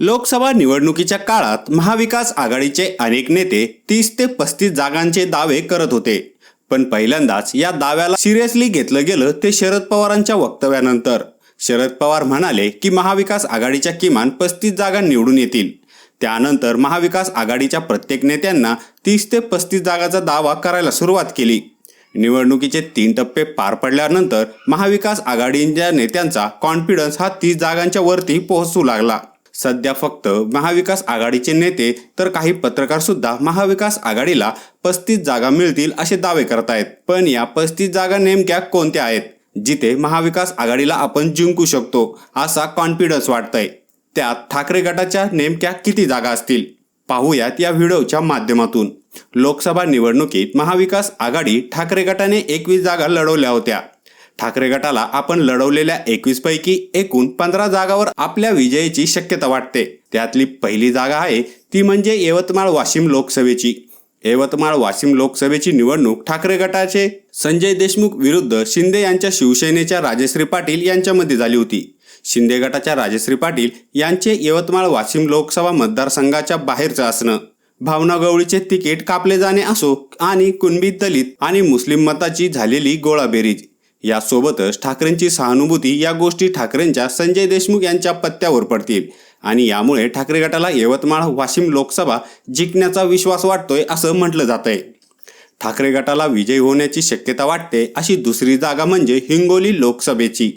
लोकसभा निवडणुकीच्या काळात महाविकास आघाडीचे अनेक नेते तीस ते पस्तीस जागांचे दावे करत होते. पण पहिल्यांदाच या दाव्याला सिरियसली घेतलं गेलं ते शरद पवारांच्या वक्तव्यानंतर. शरद पवार म्हणाले की महाविकास आघाडीच्या किमान पस्तीस जागा निवडून येतील. त्यानंतर महाविकास आघाडीच्या प्रत्येक नेत्यांना तीस ते पस्तीस जागाचा दावा करायला सुरुवात केली. निवडणुकीचे तीन टप्पे पार पडल्यानंतर महाविकास आघाडीच्या नेत्यांचा कॉन्फिडन्स हा तीस जागांच्या वरती पोहोचू लागला. सध्या फक्त महाविकास आघाडीचे नेते तर काही पत्रकार सुद्धा महाविकास आघाडीला पस्तीस जागा मिळतील असे दावे करतायत पण या पस्तीस जागा नेमक्या कोणत्या आहेत? जिथे महाविकास आघाडीला आपण जिंकू शकतो असा कॉन्फिडन्स वाटतंय. त्यात ठाकरे गटाच्या नेमक्या किती जागा असतील? पाहूयात या व्हिडिओच्या माध्यमातून. लोकसभा निवडणुकीत महाविकास आघाडी ठाकरे गटाने एकवीस जागा लढवल्या होत्या. ठाकरे गटाला आपण लढवलेल्या एकवीस पैकी एकूण पंधरा जागावर आपल्या विजयाची शक्यता वाटते. त्यातली पहिली जागा आहे ती म्हणजे यवतमाळ वाशिम लोकसभेची. यवतमाळ वाशिम लोकसभेची निवडणूक ठाकरे गटाचे संजय देशमुख विरुद्ध शिंदे यांच्या शिवसेनेच्या राजश्री पाटील यांच्यामध्ये झाली होती. शिंदे गटाच्या राजश्री पाटील यांचे यवतमाळ वाशिम लोकसभा मतदारसंघाच्या बाहेरचं असणं भावना गवळीचे तिकीट कापले जाणे असो आणि कुणबी दलित आणि मुस्लिम मताची झालेली गोळाबेरीज. यासोबतच ठाकरेंची सहानुभूती या गोष्टी ठाकरेंच्या संजय देशमुख यांच्या पत्त्यावर पडतील. आणि यामुळे ठाकरे गटाला यवतमाळ वाशिम लोकसभा जिंकण्याचा विश्वास वाटतोय असं म्हटलं जात आहे ठाकरे गटाला विजय होण्याची शक्यता वाटते अशी दुसरी जागा म्हणजे हिंगोली लोकसभेची.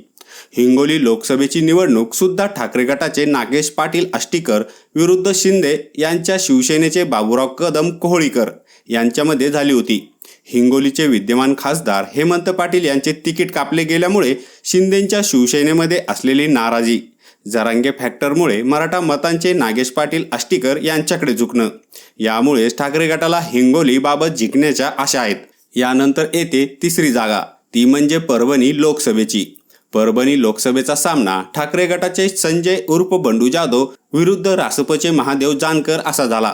हिंगोली लोकसभेची निवडणूक सुद्धा ठाकरे गटाचे नागेश पाटील आष्टीकर विरुद्ध शिंदे यांच्या शिवसेनेचे बाबूराव कदम कोहळीकर यांच्यामध्ये झाली होती. हिंगोलीचे विद्यमान खासदार हेमंत पाटील यांचे तिकीट कापले गेल्यामुळे शिंदेच्या शिवसेनेमध्ये असलेली नाराजी जरांगे फॅक्टरमुळे मराठा मतांचे नागेश पाटील आष्टीकर यांच्याकडे झुकणं यामुळेच ठाकरे गटाला हिंगोलीबाबत जिंकण्याच्या आशा आहेत. यानंतर येते तिसरी जागा ती म्हणजे परभणी लोकसभेची. परभणी लोकसभेचा सामना ठाकरे गटाचे संजय उर्फ बंडू जाधव विरुद्ध रासपचे महादेव जानकर असा झाला.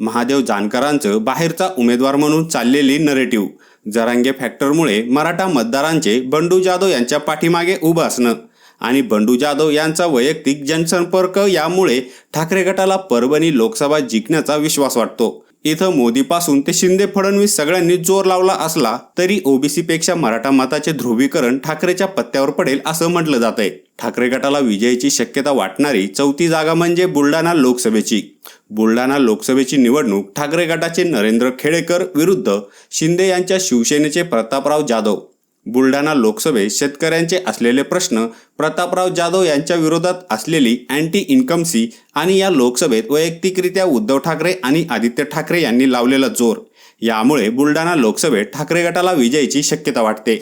महादेव जानकरांचं बाहेरचा उमेदवार म्हणून चाललेली नरेटिव्ह जरांगे फॅक्टरमुळे मराठा मतदारांचे बंडू जाधव यांच्या पाठीमागे उभं असणं आणि बंडू जाधव यांचा वैयक्तिक जनसंपर्क यामुळे ठाकरे गटाला परभणी लोकसभा जिंकण्याचा विश्वास वाटतो. इथं मोदीपासून ते शिंदे फडणवीस सगळ्यांनी जोर लावला असला तरी ओबीसीपेक्षा मराठा मताचे ध्रुवीकरण ठाकरेच्या पत्त्यावर पडेल असं म्हटलं जात आहे ठाकरे गटाला विजयाची शक्यता वाटणारी चौथी जागा म्हणजे बुलढाणा लोकसभेची. बुलढाणा लोकसभेची निवडणूक ठाकरे गटाचे नरेंद्र खेडेकर विरुद्ध शिंदे यांच्या शिवसेनेचे प्रतापराव जाधव बुलढाणा लोकसभेत शेतकऱ्यांचे असलेले प्रश्न प्रतापराव जाधव यांच्या विरोधात असलेली अँटी इन्कमसी आणि या लोकसभेत वैयक्तिकरित्या उद्धव ठाकरे आणि आदित्य ठाकरे यांनी लावलेला जोर. यामुळे बुलढाणा लोकसभेत ठाकरे गटाला विजयाची शक्यता वाटते.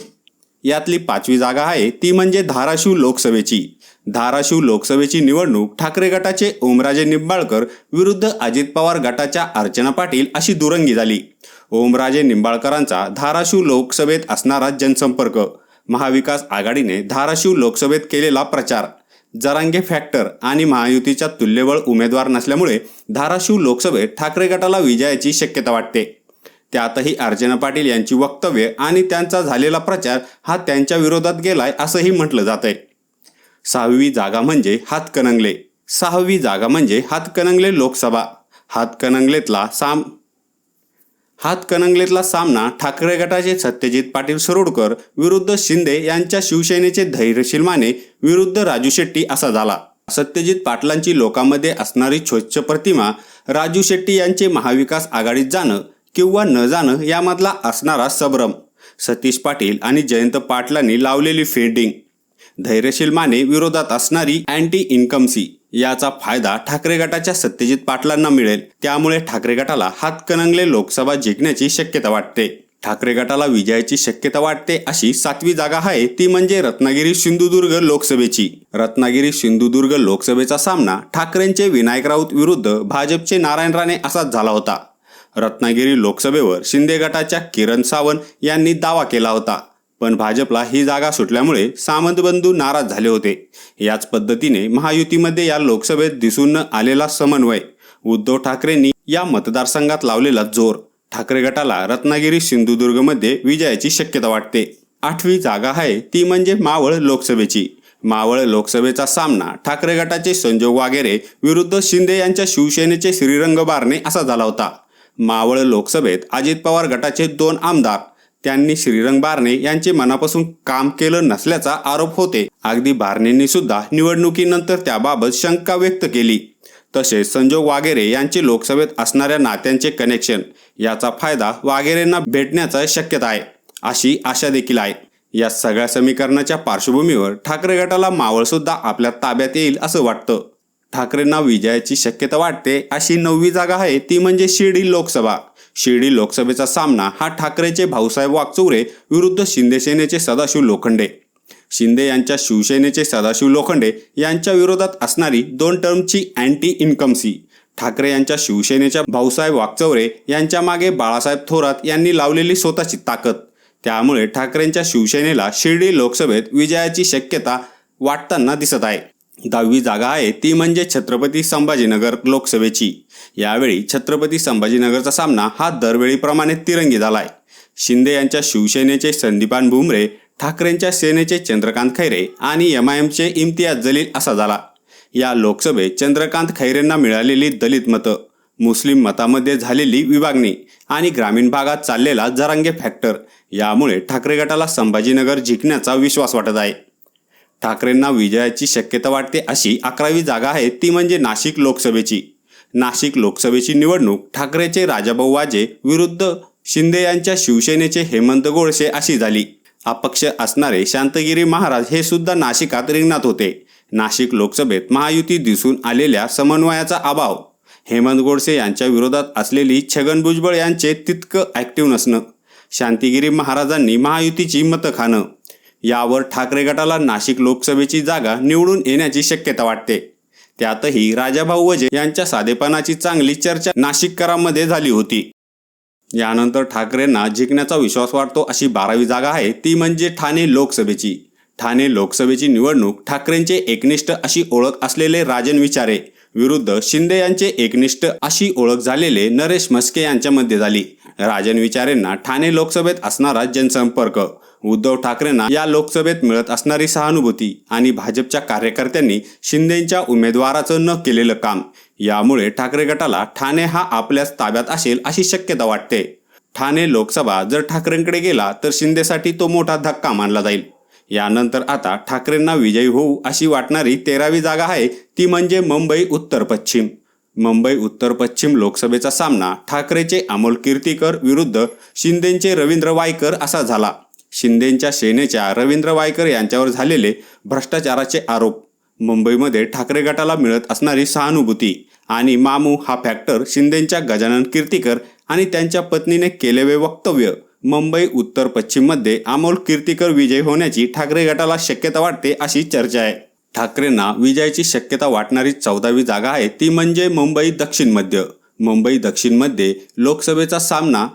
यातली पाचवी जागा आहे ती म्हणजे धाराशिव लोकसभेची. धाराशिव लोकसभेची निवडणूक ठाकरे गटाचे ओमराजे निंबाळकर विरुद्ध अजित पवार गटाच्या अर्चना पाटील अशी दुरंगी झाली. ओमराजे निंबाळकरांचा धाराशिव लोकसभेत असणारा जनसंपर्क. महाविकास आघाडीने धाराशिव लोकसभेत केलेला प्रचार. जरांगे फॅक्टर आणि महायुतीच्या तुल्यबळ उमेदवार नसल्यामुळे धाराशिव लोकसभेत ठाकरे गटाला विजयाची शक्यता वाटते. त्यातही अर्चना पाटील यांची वक्तव्य आणि त्यांचा झालेला प्रचार हा त्यांच्या विरोधात गेलाय असंही म्हटलं जात आहे सहावी जागा म्हणजे हातकणंगले. सहावी जागा म्हणजे हातकणंगले लोकसभा. हातकणंगलेतला साम हातकणंगलेतला सामना ठाकरे गटाचे सत्यजित पाटील सरोडकर विरुद्ध शिंदे यांच्या शिवसेनेचे धैर्यशील माने विरुद्ध राजू शेट्टी असा झाला. सत्यजित पाटलांची लोकांमध्ये असणारी छोच्छ प्रतिमा राजू शेट्टी यांचे महाविकास आघाडीत जाणं किंवा न जाणं यामधला असणारा सबरम. सतीश पाटील आणि जयंत पाटलांनी लावलेली फिल्डिंग धैर्यशील माने विरोधात असणारी अँटी इन्कमसी याचा फायदा ठाकरे गटाच्या सत्यजित पाटलांना मिळेल. त्यामुळे ठाकरे गटाला हातकणंगले लोकसभा जिंकण्याची शक्यता वाटते. ठाकरे गटाला विजयाची शक्यता वाटते अशी सातवी जागा आहे ती म्हणजे रत्नागिरी सिंधुदुर्ग लोकसभेची. रत्नागिरी सिंधुदुर्ग लोकसभेचा सामना ठाकरेंचे विनायक राऊत विरुद्ध भाजपचे नारायण राणे असाच झाला होता. रत्नागिरी लोकसभेवर शिंदे गटाच्या किरण सावंत यांनी दावा केला होता. पण भाजपला ही जागा सुटल्यामुळे सामंत बंधू नाराज झाले होते. याच पद्धतीने महायुतीमध्ये या लोकसभेत दिसून आलेला समन्वय उद्धव ठाकरेंनी या मतदारसंघात लावलेला जोर ठाकरे गटाला रत्नागिरी सिंधुदुर्गमध्ये विजयाची शक्यता वाटते. आठवी जागा आहे ती म्हणजे मावळ लोकसभेची. मावळ लोकसभेचा सामना ठाकरे गटाचे संजोग वागेरे विरुद्ध शिंदे यांच्या शिवसेनेचे श्रीरंग बारणे असा झाला होता. मावळ लोकसभेत अजित पवार गटाचे दोन आमदार त्यांनी श्रीरंग बारणे यांचे मनापासून काम केलं नसल्याचा आरोप होते. अगदी बारणेंनी सुद्धा निवडणुकीनंतर त्याबाबत शंका व्यक्त केली. तसेच संजोग वागेरे यांचे लोकसभेत असणाऱ्या नात्यांचे कनेक्शन याचा फायदा वागेरेंना भेटण्याचा शक्यता आहे अशी आशा देखील आहे. या सगळ्या समीकरणाच्या पार्श्वभूमीवर ठाकरे गटाला मावळ सुद्धा आपल्या ताब्यात येईल असं वाटतं. ठाकरेंना विजयाची शक्यता वाटते अशी नववी जागा आहे ती म्हणजे शिर्डी लोकसभा. शिर्डी लोकसभेचा सामना हा ठाकरेचे भाऊसाहेब वागचौरे विरुद्ध शिंदे सेनेचे सदाशिव लोखंडे. शिंदे यांच्या शिवसेनेचे सदाशिव लोखंडे यांच्या विरोधात असणारी दोन टर्मची अँटी इन्कमसी ठाकरे यांच्या शिवसेनेच्या भाऊसाहेब वागचौरे यांच्या मागे बाळासाहेब थोरात यांनी लावलेली स्वतःची ताकद. त्यामुळे ठाकरेंच्या शिवसेनेला शिर्डी लोकसभेत विजयाची शक्यता वाटताना दिसत आहे. दहावी जागा आहे ती म्हणजे छत्रपती संभाजीनगर लोकसभेची. यावेळी छत्रपती संभाजीनगरचा सामना हा दरवेळीप्रमाणे तिरंगी झालाय. शिंदे यांच्या शिवसेनेचे संदीपान भुमरे ठाकरेंच्या सेनेचे चंद्रकांत खैरे आणि एम आय एमचे इम्तियाज जलील असा झाला. या लोकसभेत चंद्रकांत खैरेंना मिळालेली दलित मतं मुस्लिम मतामध्ये झालेली विभागणी आणि ग्रामीण भागात चाललेला जरांगे फॅक्टर यामुळे ठाकरे गटाला संभाजीनगर जिंकण्याचा विश्वास वाटत आहे. ठाकरेंना विजयाची शक्यता वाटते अशी अकरावी जागा आहे ती म्हणजे नाशिक लोकसभेची. नाशिक लोकसभेची निवडणूक ठाकरेचे राजाभाऊ वाजे विरुद्ध शिंदे यांच्या शिवसेनेचे हेमंत गोडसे अशी झाली. अपक्ष असणारे शांतगिरी महाराज हे सुद्धा नाशिकात रिंगणात होते. नाशिक लोकसभेत महायुती दिसून आलेल्या समन्वयाचा अभाव. हेमंत गोडसे यांच्या विरोधात असलेली छगन भुजबळ यांचे तितकं ॲक्टिव्ह नसणं. शांतिगिरी महाराजांनी महायुतीची मतं खाणं. यावर ठाकरे गटाला नाशिक लोकसभेची जागा निवडून येण्याची शक्यता वाटते. त्यातही राजाभाऊ वजे यांच्या साधेपणाची चांगली चर्चा नाशिककरांमध्ये झाली होती. यानंतर ठाकरेंना जिंकण्याचा विश्वास वाटतो अशी बारावी जागा आहे ती म्हणजे ठाणे लोकसभेची. ठाणे लोकसभेची निवडणूक ठाकरेंचे एकनिष्ठ अशी ओळख असलेले राजन विचारे विरुद्ध शिंदे यांचे एकनिष्ठ अशी ओळख झालेले नरेश म्हस्के यांच्यामध्ये झाली. राजन विचारेंना ठाणे लोकसभेत असणारा जनसंपर्क उद्धव ठाकरेंना या लोकसभेत मिळत असणारी सहानुभूती आणि भाजपच्या कार्यकर्त्यांनी शिंदेच्या उमेदवाराचं न केलेलं काम. यामुळे ठाकरे गटाला ठाणे हा आपल्याच ताब्यात असेल अशी शक्यता वाटते. ठाणे लोकसभा जर ठाकरेंकडे गेला तर शिंदेसाठी तो मोठा धक्का मानला जाईल. यानंतर आता ठाकरेंना विजयी होऊ अशी वाटणारी तेरावी जागा आहे ती म्हणजे मुंबई उत्तर पश्चिम. मुंबई उत्तर पश्चिम लोकसभेचा सामना ठाकरेचे अमोल कीर्तीकर विरुद्ध शिंदेचे रवींद्र वायकर असा झाला. शिंदेच्या सेनेच्या रवींद्र वायकर यांच्यावर झालेले भ्रष्टाचाराचे आरोप. मुंबईमध्ये ठाकरे गटाला मिळत असणारी सहानुभूती आणि मामू हा फॅक्टर शिंदेच्या गजानन कीर्तीकर आणि त्यांच्या पत्नीने केलेले वक्तव्य. मुंबई उत्तर पश्चिममध्ये अमोल कीर्तीकर विजय होण्याची ठाकरे गटाला शक्यता वाटते अशी चर्चा आहे. ठाकरेंना विजयाची शक्यता वाटणारी चौदावी जागा आहे ती म्हणजे मुंबई दक्षिण मध्य. मुंबई दक्षिणमध्ये लोकसभेचा सामना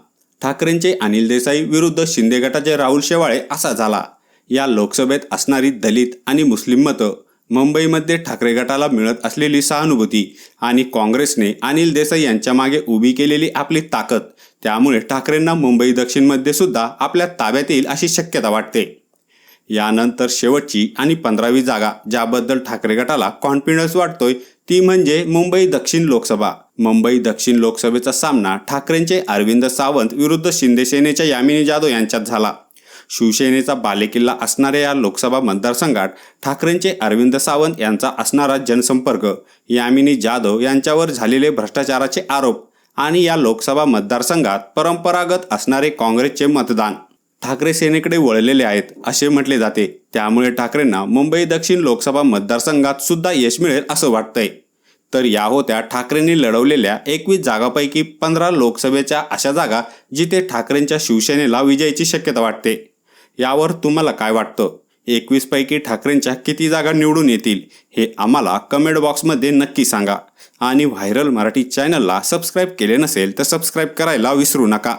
ठाकरेंचे अनिल देसाई विरुद्ध शिंदे गटाचे राहुल शेवाळे असा झाला. या लोकसभेत असणारी दलित आणि मुस्लिम मतं मुंबईमध्ये ठाकरे गटाला मिळत असलेली सहानुभूती आणि काँग्रेसने अनिल देसाई यांच्या मागे उभी केलेली आपली ताकद त्यामुळे ठाकरेंना मुंबई दक्षिणमध्ये सुद्धा आपल्या ताब्यात येईल अशी शक्यता वाटते. यानंतर शेवटची आणि पंधरावी जागा ज्याबद्दल ठाकरे गटाला कॉन्फिडन्स वाटतोय ती म्हणजे मुंबई दक्षिण लोकसभा. मुंबई दक्षिण लोकसभेचा सामना ठाकरेंचे अरविंद सावंत विरुद्ध शिंदे सेनेच्या यामिनी जाधव यांच्यात झाला. शिवसेनेचा बालेकिल्ला असणाऱ्या या लोकसभा मतदारसंघात ठाकरेंचे अरविंद सावंत यांचा असणारा जनसंपर्क यामिनी जाधव यांच्यावर झालेले भ्रष्टाचाराचे आरोप आणि या लोकसभा मतदारसंघात परंपरागत असणारे काँग्रेसचे मतदान. ठाकरे सेनेकडे वळलेले आहेत असे म्हटले जाते. त्यामुळे ठाकरेंना मुंबई दक्षिण लोकसभा मतदारसंघात सुद्धा यश मिळेल असं वाटतंय. तर या होत्या ठाकरेंनी लढवलेल्या एकवीस जागापैकी पंधरा लोकसभेच्या अशा जागा जिथे ठाकरेंच्या शिवसेनेला विजयाची शक्यता वाटते. यावर तुम्हाला काय वाटतं? एकवीस पैकी ठाकरेंच्या किती जागा निवडून येतील? हे आम्हाला कमेंट बॉक्समध्ये नक्की सांगा. आणि व्हायरल मराठी चॅनलला सबस्क्राईब केले नसेल तर सबस्क्राईब करायला विसरू नका.